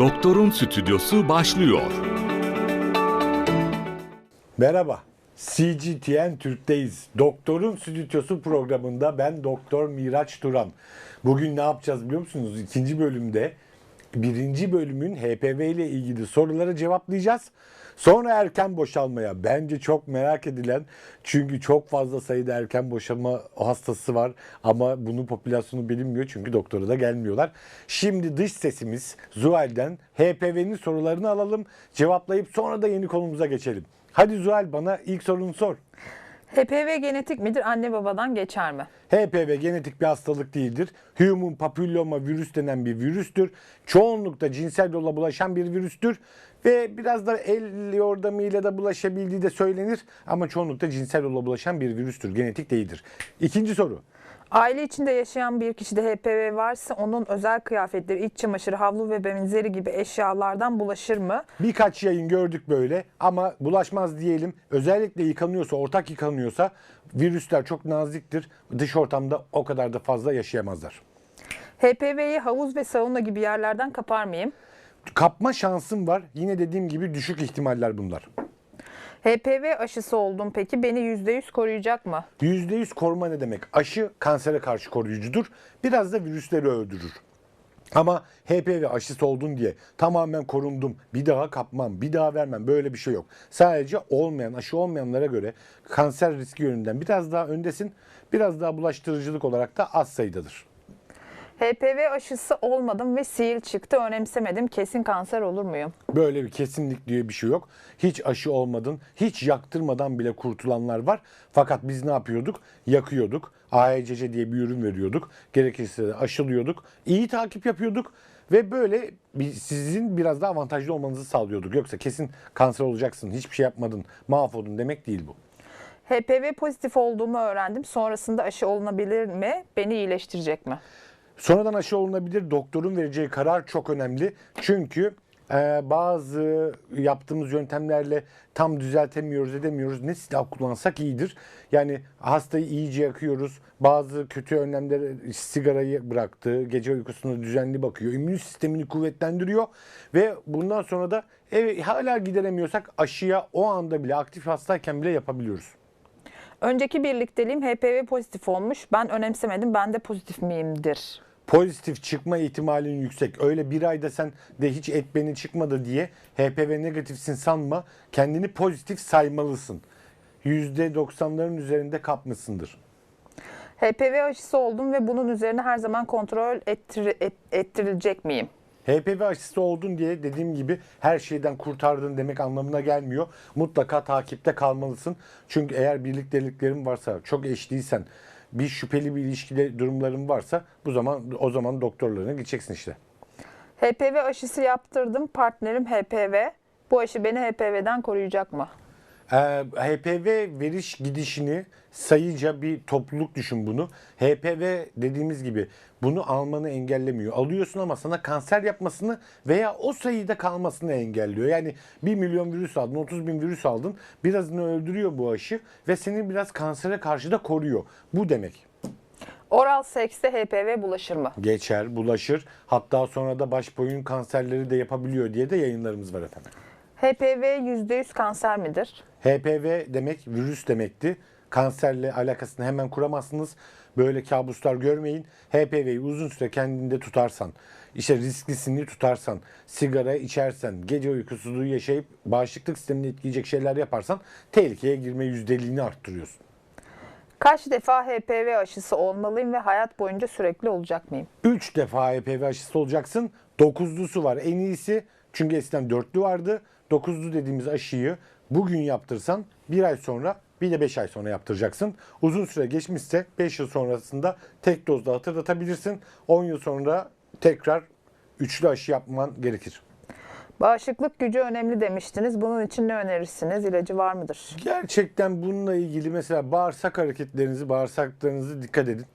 Doktorun Stüdyosu başlıyor. Merhaba. CGTN Türk'teyiz. Doktorun Stüdyosu programında ben Doktor Miraç Turan. Bugün ne yapacağız biliyor musunuz? İkinci bölümde birinci bölümün HPV ile ilgili soruları cevaplayacağız. Sonra erken boşalmaya bence çok merak edilen çünkü çok fazla sayıda erken boşalma hastası var ama bunun popülasyonu bilinmiyor çünkü doktora da gelmiyorlar. Şimdi dış sesimiz Zuhal'den HPV'nin sorularını alalım cevaplayıp sonra da yeni konumuza geçelim. Hadi Zuhal bana ilk sorunu sor. HPV genetik midir? Anne babadan geçer mi? HPV genetik bir hastalık değildir. Human papilloma virüs denen bir virüstür. Çoğunlukla cinsel yolla bulaşan bir virüstür. Ve biraz da el yordamıyla da bulaşabildiği de söylenir. Ama çoğunlukla cinsel yolla bulaşan bir virüstür. Genetik değildir. İkinci soru. Aile içinde yaşayan bir kişide HPV varsa onun özel kıyafetleri, iç çamaşırı, havlu ve benzeri gibi eşyalardan bulaşır mı? Birkaç yayın gördük böyle ama bulaşmaz diyelim. Özellikle yıkanıyorsa, ortak yıkanıyorsa virüsler çok naziktir. Dış ortamda o kadar da fazla yaşayamazlar. HPV'yi havuz ve sauna gibi yerlerden kapar mıyım? Kapma şansım var. Yine dediğim gibi düşük ihtimaller bunlar. HPV aşısı oldum peki beni %100 koruyacak mı? %100 koruma ne demek? Aşı kansere karşı koruyucudur. Biraz da virüsleri öldürür. Ama HPV aşısı oldun diye tamamen korundum, bir daha kapmam, bir daha vermem böyle bir şey yok. Sadece olmayan, aşı olmayanlara göre kanser riski yönünden biraz daha öndesin, biraz daha bulaştırıcılık olarak da az sayıdadır. HPV aşısı olmadım ve sil çıktı önemsemedim kesin kanser olur muyum? Böyle bir kesinlik diye bir şey yok. Hiç aşı olmadın, hiç yaktırmadan bile kurtulanlar var. Fakat biz ne yapıyorduk? Yakıyorduk. AECC diye bir ürün veriyorduk. Gerekirse de aşılıyorduk. İyi takip yapıyorduk. Ve böyle sizin biraz daha avantajlı olmanızı sağlıyorduk. Yoksa kesin kanser olacaksın, hiçbir şey yapmadın, mahvoldun demek değil bu. HPV pozitif olduğumu öğrendim. Sonrasında aşı olunabilir mi? Beni iyileştirecek mi? Sonradan aşı olunabilir. Doktorun vereceği karar çok önemli. Çünkü e, bazı yaptığımız yöntemlerle tam düzeltemiyoruz, edemiyoruz. Ne silah kullansak iyidir. Yani hastayı iyice yakıyoruz. Bazı kötü önlemleri sigarayı bıraktı. Gece uykusuna düzenli bakıyor. İmmün sistemini kuvvetlendiriyor. Ve bundan sonra da evet, hala gideremiyorsak aşıya o anda bile aktif hastayken bile yapabiliyoruz. Önceki birlikteliğim HPV pozitif olmuş. Ben önemsemedim. Ben de pozitif miyimdir? Pozitif çıkma ihtimalin yüksek. Öyle bir ayda sen de hiç et beni çıkmadı diye HPV negatifsin sanma. Kendini pozitif saymalısın. %90'ların üzerinde kapmışsındır. HPV aşısı oldum ve bunun üzerine her zaman kontrol ettir- et- ettirilecek miyim? HPV aşısı oldun diye dediğim gibi her şeyden kurtardın demek anlamına gelmiyor. Mutlaka takipte kalmalısın. Çünkü eğer birlikteliklerin varsa, çok eşliysen, bir şüpheli bir ilişkide durumların varsa bu zaman o zaman doktorlarına gideceksin işte. HPV aşısı yaptırdım. Partnerim HPV. Bu aşı beni HPV'den koruyacak mı? Ee, HPV veriş gidişini sayıca bir topluluk düşün bunu. HPV dediğimiz gibi bunu almanı engellemiyor. Alıyorsun ama sana kanser yapmasını veya o sayıda kalmasını engelliyor. Yani 1 milyon virüs aldın, 30 bin virüs aldın. Birazını öldürüyor bu aşı ve seni biraz kansere karşı da koruyor. Bu demek. Oral sekste HPV bulaşır mı? Geçer, bulaşır. Hatta sonra da baş boyun kanserleri de yapabiliyor diye de yayınlarımız var efendim. HPV %100 kanser midir? HPV demek virüs demekti. Kanserle alakasını hemen kuramazsınız. Böyle kabuslar görmeyin. HPV'yi uzun süre kendinde tutarsan, işte risklisini tutarsan, sigara içersen, gece uykusuzluğu yaşayıp bağışıklık sistemini etkileyecek şeyler yaparsan tehlikeye girme yüzdeliğini arttırıyorsun. Kaç defa HPV aşısı olmalıyım ve hayat boyunca sürekli olacak mıyım? 3 defa HPV aşısı olacaksın. Dokuzlusu var en iyisi. Çünkü eskiden dörtlü vardı. Dokuzlu dediğimiz aşıyı bugün yaptırsan bir ay sonra bir de 5 ay sonra yaptıracaksın. Uzun süre geçmişse 5 yıl sonrasında tek dozda hatırlatabilirsin. 10 yıl sonra tekrar üçlü aşı yapman gerekir. Bağışıklık gücü önemli demiştiniz. Bunun için ne önerirsiniz? İlacı var mıdır? Gerçekten bununla ilgili mesela bağırsak hareketlerinizi, bağırsaklarınızı dikkat edin.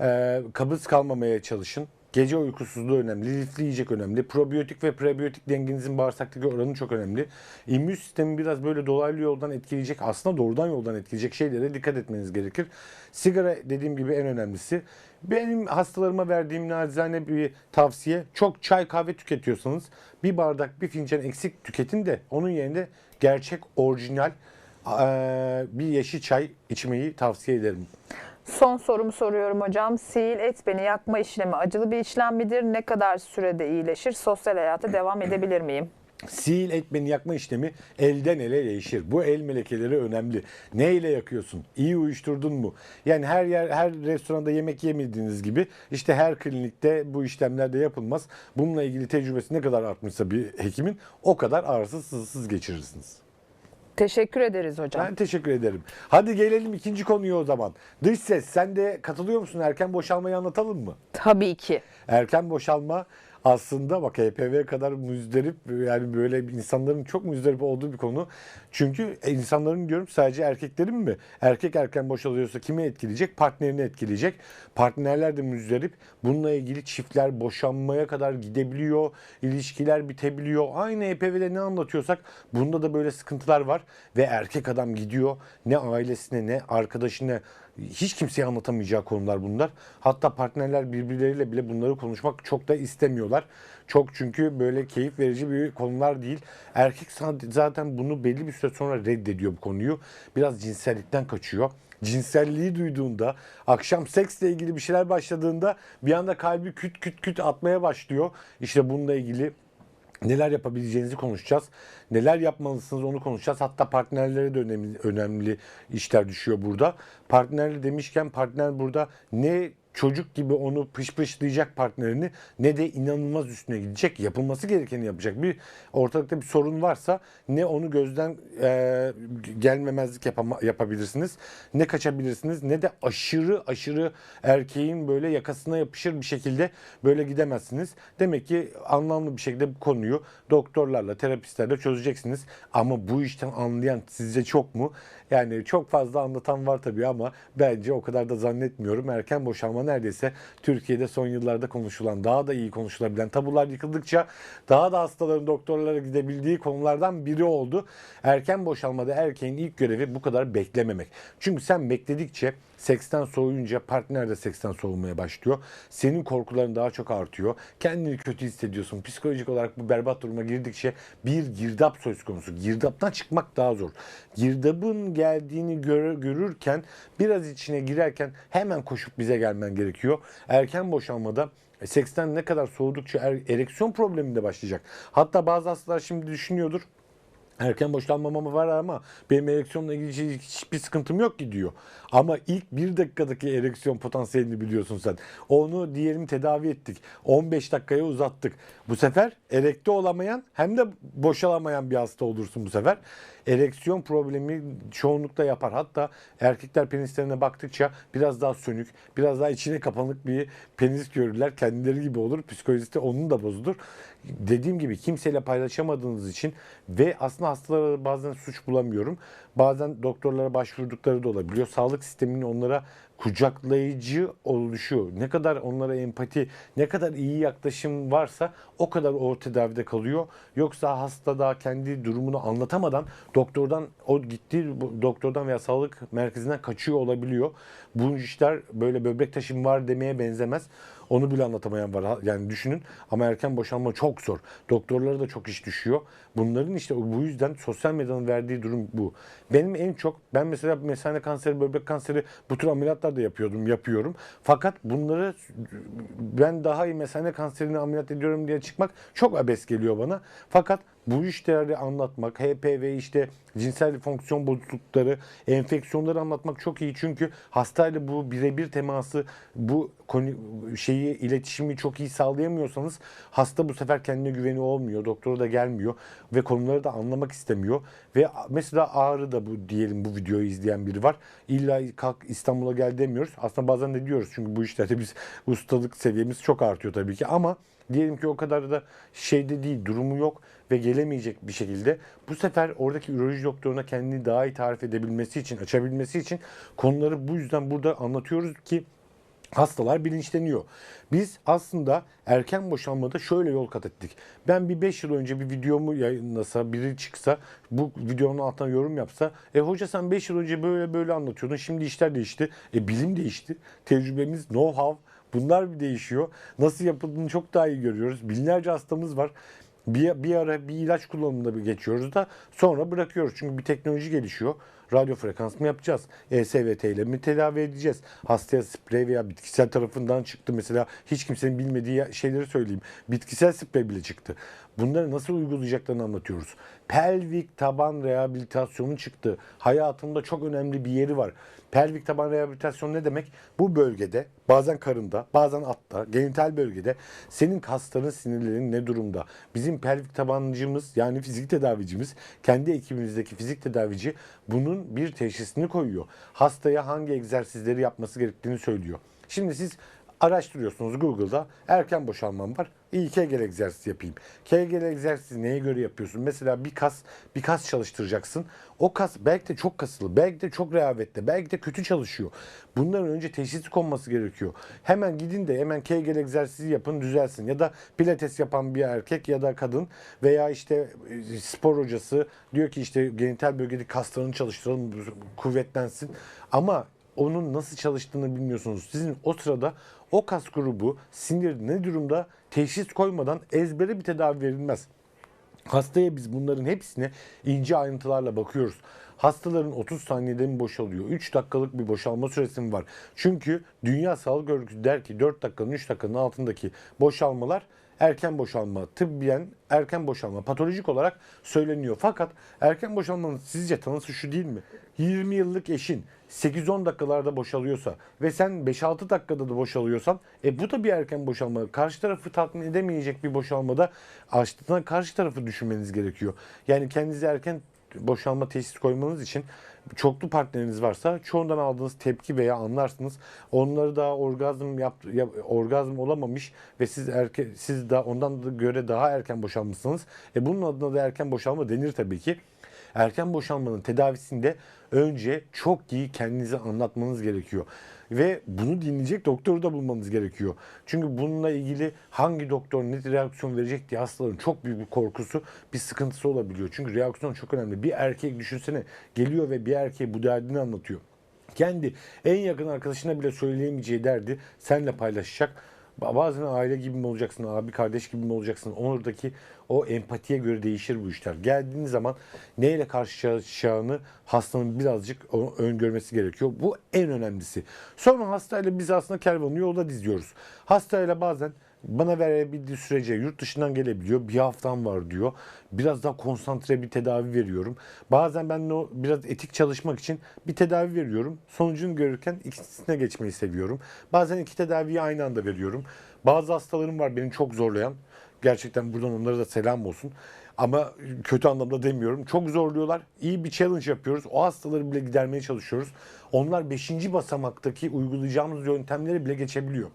Ee, kabız kalmamaya çalışın. Gece uykusuzluğu önemli. Lifli yiyecek önemli. Probiyotik ve prebiyotik dengenizin bağırsaktaki oranı çok önemli. İmmün sistemi biraz böyle dolaylı yoldan etkileyecek, aslında doğrudan yoldan etkileyecek şeylere dikkat etmeniz gerekir. Sigara dediğim gibi en önemlisi. Benim hastalarıma verdiğim nacizane bir tavsiye çok çay kahve tüketiyorsanız bir bardak bir fincan eksik tüketin de onun yerine gerçek orijinal bir yeşil çay içmeyi tavsiye ederim. Son sorumu soruyorum hocam. Sihir et beni yakma işlemi acılı bir işlem midir? Ne kadar sürede iyileşir? Sosyal hayata devam edebilir miyim? Sil etmeni yakma işlemi elden ele değişir. Bu el melekeleri önemli. Ne ile yakıyorsun? İyi uyuşturdun mu? Yani her yer her restoranda yemek yemediğiniz gibi işte her klinikte bu işlemler de yapılmaz. Bununla ilgili tecrübesi ne kadar artmışsa bir hekimin o kadar ağrısız sızsız geçirirsiniz. Teşekkür ederiz hocam. Ben teşekkür ederim. Hadi gelelim ikinci konuya o zaman. Dış ses sen de katılıyor musun? Erken boşalmayı anlatalım mı? Tabii ki. Erken boşalma aslında bak HPV kadar müzdarip yani böyle insanların çok müzdarip olduğu bir konu. Çünkü insanların diyorum sadece erkeklerin mi? Erkek erken boşalıyorsa kimi etkileyecek? Partnerini etkileyecek. Partnerler de müzdarip. Bununla ilgili çiftler boşanmaya kadar gidebiliyor. ilişkiler bitebiliyor. Aynı HPV'de ne anlatıyorsak bunda da böyle sıkıntılar var. Ve erkek adam gidiyor ne ailesine ne arkadaşına hiç kimseye anlatamayacağı konular bunlar. Hatta partnerler birbirleriyle bile bunları konuşmak çok da istemiyorlar. Çok çünkü böyle keyif verici bir konular değil. Erkek zaten bunu belli bir süre sonra reddediyor bu konuyu. Biraz cinsellikten kaçıyor. Cinselliği duyduğunda, akşam seksle ilgili bir şeyler başladığında bir anda kalbi küt küt küt atmaya başlıyor. İşte bununla ilgili Neler yapabileceğinizi konuşacağız. Neler yapmalısınız onu konuşacağız. Hatta partnerlere de önemli, önemli işler düşüyor burada. Partnerli demişken partner burada ne çocuk gibi onu pışpışlayacak partnerini ne de inanılmaz üstüne gidecek. Yapılması gerekeni yapacak. Bir ortalıkta bir sorun varsa ne onu gözden e, gelmemezlik yapama, yapabilirsiniz. Ne kaçabilirsiniz ne de aşırı aşırı erkeğin böyle yakasına yapışır bir şekilde böyle gidemezsiniz. Demek ki anlamlı bir şekilde bu konuyu doktorlarla, terapistlerle çözeceksiniz. Ama bu işten anlayan sizce çok mu? Yani çok fazla anlatan var tabii ama bence o kadar da zannetmiyorum. Erken neredeyse Türkiye'de son yıllarda konuşulan, daha da iyi konuşulabilen, tabular yıkıldıkça daha da hastaların doktorlara gidebildiği konulardan biri oldu. Erken boşalmada erkeğin ilk görevi bu kadar beklememek. Çünkü sen bekledikçe seksten soğuyunca partner de seksten soğumaya başlıyor. Senin korkuların daha çok artıyor. Kendini kötü hissediyorsun. Psikolojik olarak bu berbat duruma girdikçe bir girdap söz konusu. Girdaptan çıkmak daha zor. Girdabın geldiğini gör- görürken biraz içine girerken hemen koşup bize gelmen gerekiyor. Erken boşalmada e, seksten ne kadar soğudukça er- ereksiyon problemi de başlayacak. Hatta bazı hastalar şimdi düşünüyordur. Erken boşalmamam var ama benim ereksiyonla ilgili hiçbir sıkıntım yok ki diyor. Ama ilk bir dakikadaki ereksiyon potansiyelini biliyorsun sen. Onu diyelim tedavi ettik. 15 dakikaya uzattık. Bu sefer erekte olamayan hem de boşalamayan bir hasta olursun bu sefer. Ereksiyon problemi çoğunlukla yapar. Hatta erkekler penislerine baktıkça biraz daha sönük, biraz daha içine kapanık bir penis görürler. Kendileri gibi olur. Psikolojisi onun da bozulur. Dediğim gibi kimseyle paylaşamadığınız için ve aslında hastalara bazen suç bulamıyorum. Bazen doktorlara başvurdukları da olabiliyor. Sağlık sisteminin onlara kucaklayıcı oluşu, ne kadar onlara empati, ne kadar iyi yaklaşım varsa o kadar o tedavide kalıyor. Yoksa hasta da kendi durumunu anlatamadan doktordan o gittiği doktordan veya sağlık merkezinden kaçıyor olabiliyor. Bu işler böyle böbrek taşım var demeye benzemez. Onu bile anlatamayan var. Yani düşünün ama erken boşanma çok zor. Doktorlara da çok iş düşüyor. Bunların işte bu yüzden sosyal medyanın verdiği durum bu. Benim en çok ben mesela mesane kanseri, böbrek kanseri bu tür ameliyatlar da yapıyordum, yapıyorum. Fakat bunları ben daha iyi mesane kanserini ameliyat ediyorum diye çıkmak çok abes geliyor bana. Fakat bu işleri anlatmak, HPV işte cinsel fonksiyon bozuklukları, enfeksiyonları anlatmak çok iyi. Çünkü hastayla bu birebir teması, bu konu şeyi iletişimi çok iyi sağlayamıyorsanız hasta bu sefer kendine güveni olmuyor. Doktora da gelmiyor ve konuları da anlamak istemiyor. Ve mesela ağrı da bu diyelim bu videoyu izleyen biri var. İlla kalk İstanbul'a gel demiyoruz. Aslında bazen de diyoruz çünkü bu işlerde biz ustalık seviyemiz çok artıyor tabii ki ama Diyelim ki o kadar da şeyde değil, durumu yok ve gelemeyecek bir şekilde. Bu sefer oradaki üroloji doktoruna kendini daha iyi tarif edebilmesi için, açabilmesi için konuları bu yüzden burada anlatıyoruz ki hastalar bilinçleniyor. Biz aslında erken boşanmada şöyle yol kat ettik. Ben bir 5 yıl önce bir videomu yayınlasa, biri çıksa, bu videonun altına yorum yapsa, e hoca sen 5 yıl önce böyle böyle anlatıyordun, şimdi işler değişti. E bilim değişti, tecrübemiz, know-how bunlar bir değişiyor. Nasıl yapıldığını çok daha iyi görüyoruz. Binlerce hastamız var. Bir, bir ara bir ilaç kullanımında bir geçiyoruz da sonra bırakıyoruz. Çünkü bir teknoloji gelişiyor. Radyo frekans mı yapacağız? ESVT ile mi tedavi edeceğiz? Hastaya sprey veya bitkisel tarafından çıktı. Mesela hiç kimsenin bilmediği şeyleri söyleyeyim. Bitkisel sprey bile çıktı. Bunları nasıl uygulayacaklarını anlatıyoruz. Pelvik taban rehabilitasyonu çıktı. Hayatımda çok önemli bir yeri var. Pelvik taban rehabilitasyon ne demek? Bu bölgede bazen karında bazen altta genital bölgede senin kasların sinirlerin ne durumda? Bizim pelvik tabancımız yani fizik tedavicimiz kendi ekibimizdeki fizik tedavici bunun bir teşhisini koyuyor. Hastaya hangi egzersizleri yapması gerektiğini söylüyor. Şimdi siz araştırıyorsunuz Google'da erken boşalmam var. İyi Kegel egzersizi yapayım. Kegel egzersizi neye göre yapıyorsun? Mesela bir kas bir kas çalıştıracaksın. O kas belki de çok kasılı, belki de çok rehavetli, belki de kötü çalışıyor. Bunların önce teşhisi konması gerekiyor. Hemen gidin de hemen Kegel egzersizi yapın düzelsin. Ya da pilates yapan bir erkek ya da kadın veya işte e, spor hocası diyor ki işte genital bölgedeki kaslarını çalıştıralım, kuvvetlensin. Ama onun nasıl çalıştığını bilmiyorsunuz. Sizin o sırada o kas grubu sinir ne durumda teşhis koymadan ezbere bir tedavi verilmez. Hastaya biz bunların hepsine ince ayrıntılarla bakıyoruz. Hastaların 30 saniyede mi boşalıyor? 3 dakikalık bir boşalma süresi mi var? Çünkü Dünya Sağlık Örgütü der ki 4 dakikanın 3 dakikanın altındaki boşalmalar erken boşalma, tıbbiyen erken boşalma, patolojik olarak söyleniyor. Fakat erken boşalmanın sizce tanısı şu değil mi? 20 yıllık eşin 8-10 dakikalarda boşalıyorsa ve sen 5-6 dakikada da boşalıyorsan e bu da bir erken boşalma. Karşı tarafı tatmin edemeyecek bir boşalmada aslında karşı tarafı düşünmeniz gerekiyor. Yani kendinize erken boşalma teşhis koymanız için çoklu partneriniz varsa çoğundan aldığınız tepki veya anlarsınız. Onları daha orgazm yap, yap- orgazm olamamış ve siz erke, siz de ondan da göre daha erken boşalmışsınız. E bunun adına da erken boşalma denir tabii ki. Erken boşalmanın tedavisinde önce çok iyi kendinize anlatmanız gerekiyor. Ve bunu dinleyecek doktoru da bulmanız gerekiyor. Çünkü bununla ilgili hangi doktor ne reaksiyon verecek diye hastaların çok büyük bir korkusu, bir sıkıntısı olabiliyor. Çünkü reaksiyon çok önemli. Bir erkek düşünsene geliyor ve bir erkeğe bu derdini anlatıyor. Kendi en yakın arkadaşına bile söyleyemeyeceği derdi seninle paylaşacak. Bazen aile gibi mi olacaksın, abi kardeş gibi mi olacaksın? Oradaki o empatiye göre değişir bu işler. Geldiğin zaman neyle karşılaşacağını hastanın birazcık öngörmesi gerekiyor. Bu en önemlisi. Sonra hastayla biz aslında kervanı yolda diziyoruz. Hastayla bazen bana verebildiği sürece yurt dışından gelebiliyor. Bir haftam var diyor. Biraz daha konsantre bir tedavi veriyorum. Bazen ben de o biraz etik çalışmak için bir tedavi veriyorum. Sonucunu görürken ikisine geçmeyi seviyorum. Bazen iki tedaviyi aynı anda veriyorum. Bazı hastalarım var beni çok zorlayan. Gerçekten buradan onlara da selam olsun. Ama kötü anlamda demiyorum. Çok zorluyorlar. İyi bir challenge yapıyoruz. O hastaları bile gidermeye çalışıyoruz. Onlar 5. basamaktaki uygulayacağımız yöntemleri bile geçebiliyor.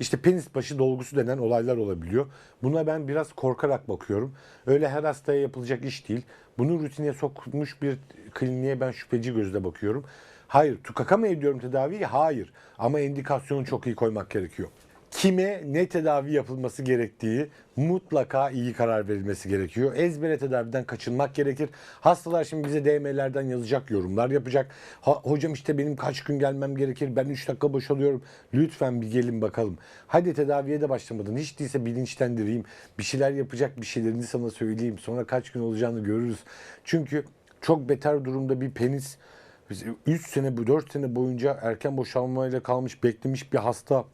İşte penis başı dolgusu denen olaylar olabiliyor. Buna ben biraz korkarak bakıyorum. Öyle her hastaya yapılacak iş değil. Bunu rutine sokmuş bir kliniğe ben şüpheci gözle bakıyorum. Hayır, tukaka mı ediyorum tedaviyi? Hayır. Ama indikasyonu çok iyi koymak gerekiyor. Kime ne tedavi yapılması gerektiği mutlaka iyi karar verilmesi gerekiyor. Ezbere tedaviden kaçınmak gerekir. Hastalar şimdi bize DM'lerden yazacak, yorumlar yapacak. Ha, hocam işte benim kaç gün gelmem gerekir, ben 3 dakika boşalıyorum. Lütfen bir gelin bakalım. Hadi tedaviye de başlamadan hiç değilse bilinçlendireyim. Bir şeyler yapacak bir şeylerini sana söyleyeyim. Sonra kaç gün olacağını görürüz. Çünkü çok beter durumda bir penis 3 sene, 4 sene boyunca erken boşalmayla kalmış, beklemiş bir hasta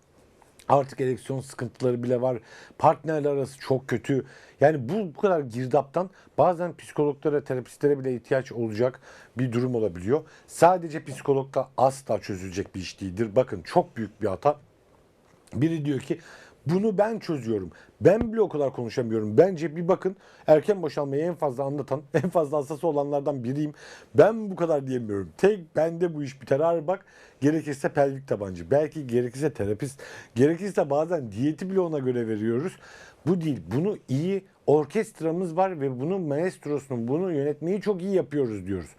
Artık ereksiyon sıkıntıları bile var. Partnerler arası çok kötü. Yani bu, bu kadar girdaptan bazen psikologlara, terapistlere bile ihtiyaç olacak bir durum olabiliyor. Sadece psikologla asla çözülecek bir iş değildir. Bakın çok büyük bir hata. Biri diyor ki bunu ben çözüyorum. Ben bile o kadar konuşamıyorum. Bence bir bakın erken boşalmayı en fazla anlatan, en fazla hastası olanlardan biriyim. Ben bu kadar diyemiyorum. Tek bende bu iş biter. Abi bak gerekirse pelvik tabancı, belki gerekirse terapist, gerekirse bazen diyeti bile ona göre veriyoruz. Bu değil. Bunu iyi orkestramız var ve bunun maestrosunun bunu yönetmeyi çok iyi yapıyoruz diyoruz.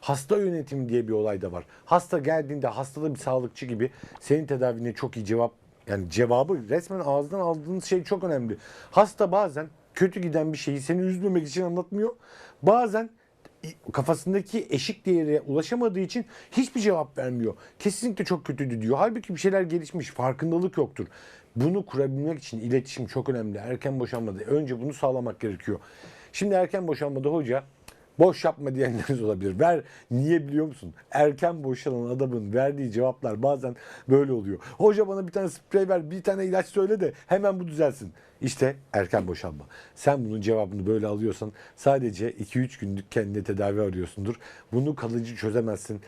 Hasta yönetimi diye bir olay da var. Hasta geldiğinde hastada bir sağlıkçı gibi senin tedavine çok iyi cevap yani cevabı resmen ağızdan aldığınız şey çok önemli. Hasta bazen kötü giden bir şeyi seni üzmemek için anlatmıyor. Bazen kafasındaki eşik değere ulaşamadığı için hiçbir cevap vermiyor. Kesinlikle çok kötüydü diyor. Halbuki bir şeyler gelişmiş, farkındalık yoktur. Bunu kurabilmek için iletişim çok önemli. Erken boşanmada önce bunu sağlamak gerekiyor. Şimdi erken boşanmada hoca boş yapma diyenleriniz olabilir. Ver niye biliyor musun? Erken boşanan adamın verdiği cevaplar bazen böyle oluyor. Hoca bana bir tane sprey ver, bir tane ilaç söyle de hemen bu düzelsin. İşte erken boşanma. Sen bunun cevabını böyle alıyorsan sadece 2-3 günlük kendine tedavi arıyorsundur. Bunu kalıcı çözemezsin.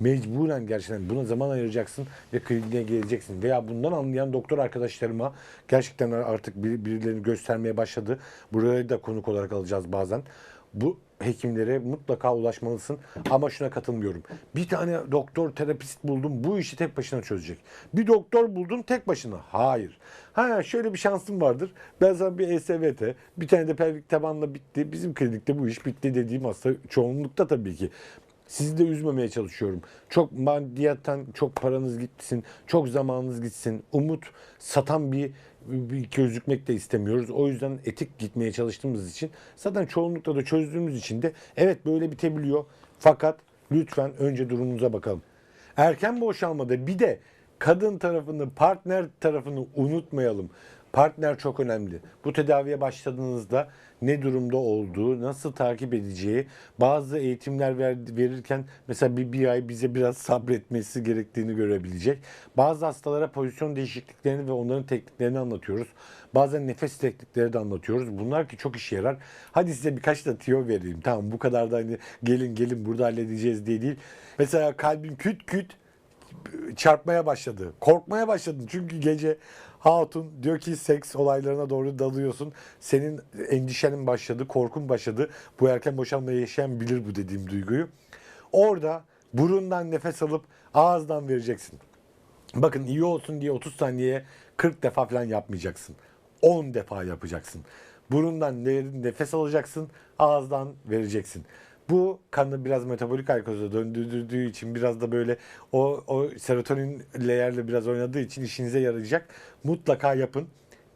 Mecburen gerçekten buna zaman ayıracaksın ve kliniğe geleceksin. Veya bundan anlayan doktor arkadaşlarıma gerçekten artık bir- birilerini göstermeye başladı. Buraya da konuk olarak alacağız bazen. Bu hekimlere mutlaka ulaşmalısın. Ama şuna katılmıyorum. Bir tane doktor, terapist buldum bu işi tek başına çözecek. Bir doktor buldum tek başına. Hayır. Ha şöyle bir şansım vardır. Ben sana bir ESVT, bir tane de pelvik tabanla bitti. Bizim klinikte bu iş bitti dediğim hasta çoğunlukta tabii ki. Sizi de üzmemeye çalışıyorum. Çok maddiyattan çok paranız gitsin, çok zamanınız gitsin. Umut satan bir gözükmek de istemiyoruz. O yüzden etik gitmeye çalıştığımız için zaten çoğunlukla da çözdüğümüz için de evet böyle bitebiliyor. Fakat lütfen önce durumunuza bakalım. Erken boşanmada bir de kadın tarafını, partner tarafını unutmayalım. Partner çok önemli. Bu tedaviye başladığınızda ne durumda olduğu, nasıl takip edeceği, bazı eğitimler ver- verirken mesela bir, bir ay bize biraz sabretmesi gerektiğini görebilecek. Bazı hastalara pozisyon değişikliklerini ve onların tekniklerini anlatıyoruz. Bazen nefes teknikleri de anlatıyoruz. Bunlar ki çok işe yarar. Hadi size birkaç da tiyo vereyim. Tamam bu kadar da hani gelin gelin burada halledeceğiz diye değil. Mesela kalbim küt küt çarpmaya başladı. Korkmaya başladın çünkü gece hatun diyor ki seks olaylarına doğru dalıyorsun. Senin endişenin başladı, korkun başladı. Bu erken boşanmayı yaşayan bilir bu dediğim duyguyu. Orada burundan nefes alıp ağızdan vereceksin. Bakın iyi olsun diye 30 saniyeye 40 defa falan yapmayacaksın. 10 defa yapacaksın. Burundan ne- nefes alacaksın, ağızdan vereceksin. Bu kanı biraz metabolik alkoloza döndürdüğü için biraz da böyle o, o serotonin layer'le biraz oynadığı için işinize yarayacak. Mutlaka yapın.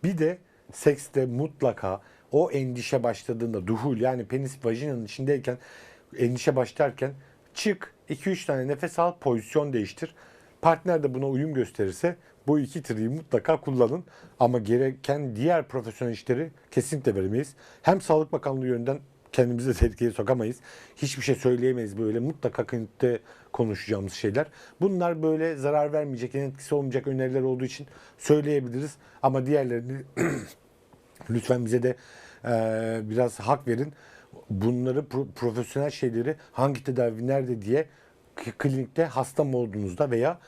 Bir de sekste mutlaka o endişe başladığında duhul yani penis vajinanın içindeyken endişe başlarken çık 2-3 tane nefes al pozisyon değiştir. Partner de buna uyum gösterirse bu iki triyi mutlaka kullanın. Ama gereken diğer profesyonel işleri kesinlikle veremeyiz. Hem Sağlık Bakanlığı yönünden kendimizi tehlikeye sokamayız. Hiçbir şey söyleyemeyiz böyle. Mutlaka klinikte konuşacağımız şeyler. Bunlar böyle zarar vermeyecek, yan etkisi olmayacak öneriler olduğu için söyleyebiliriz. Ama diğerlerini lütfen bize de e, biraz hak verin. Bunları pro- profesyonel şeyleri hangi tedavi nerede diye klinikte hasta mı olduğunuzda veya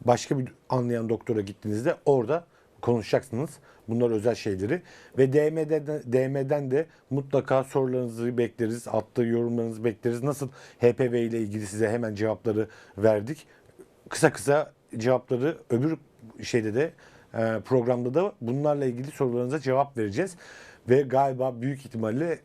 başka bir anlayan doktora gittiğinizde orada konuşacaksınız. Bunlar özel şeyleri ve DM'den, de- DM'den de mutlaka sorularınızı bekleriz. Attığı yorumlarınızı bekleriz. Nasıl HPV ile ilgili size hemen cevapları verdik. Kısa kısa cevapları öbür şeyde de e, programda da bunlarla ilgili sorularınıza cevap vereceğiz. Ve galiba büyük ihtimalle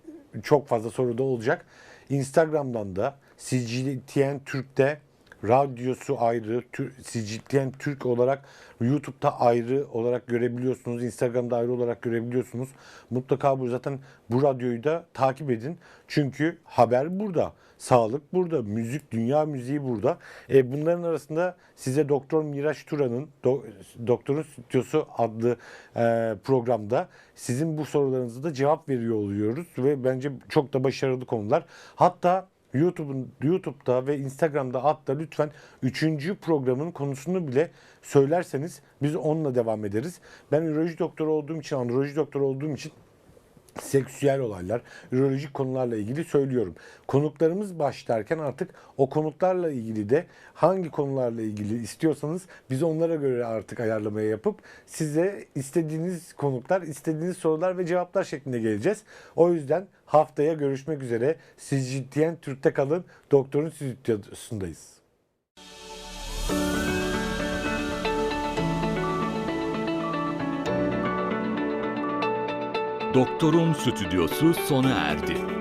çok fazla soru da olacak. Instagram'dan da CGTN Türk'te radyosu ayrı, Tür- CGTN Türk olarak YouTube'da ayrı olarak görebiliyorsunuz. Instagram'da ayrı olarak görebiliyorsunuz. Mutlaka bu zaten bu radyoyu da takip edin. Çünkü haber burada. Sağlık burada, müzik, dünya müziği burada. E, bunların arasında size Doktor Miraç Turan'ın Do- Doktorun Stüdyosu adlı e, programda sizin bu sorularınızı da cevap veriyor oluyoruz ve bence çok da başarılı konular. Hatta YouTube'un YouTube'da ve Instagram'da hatta lütfen 3. programın konusunu bile söylerseniz biz onunla devam ederiz. Ben üroloji doktoru olduğum için, androloji doktoru olduğum için seksüel olaylar, ürolojik konularla ilgili söylüyorum. Konuklarımız başlarken artık o konuklarla ilgili de hangi konularla ilgili istiyorsanız biz onlara göre artık ayarlamaya yapıp size istediğiniz konuklar, istediğiniz sorular ve cevaplar şeklinde geleceğiz. O yüzden haftaya görüşmek üzere. Siz ciddiyen Türk'te kalın. Doktorun stüdyosundayız. Doktorun Stüdyosu sona erdi.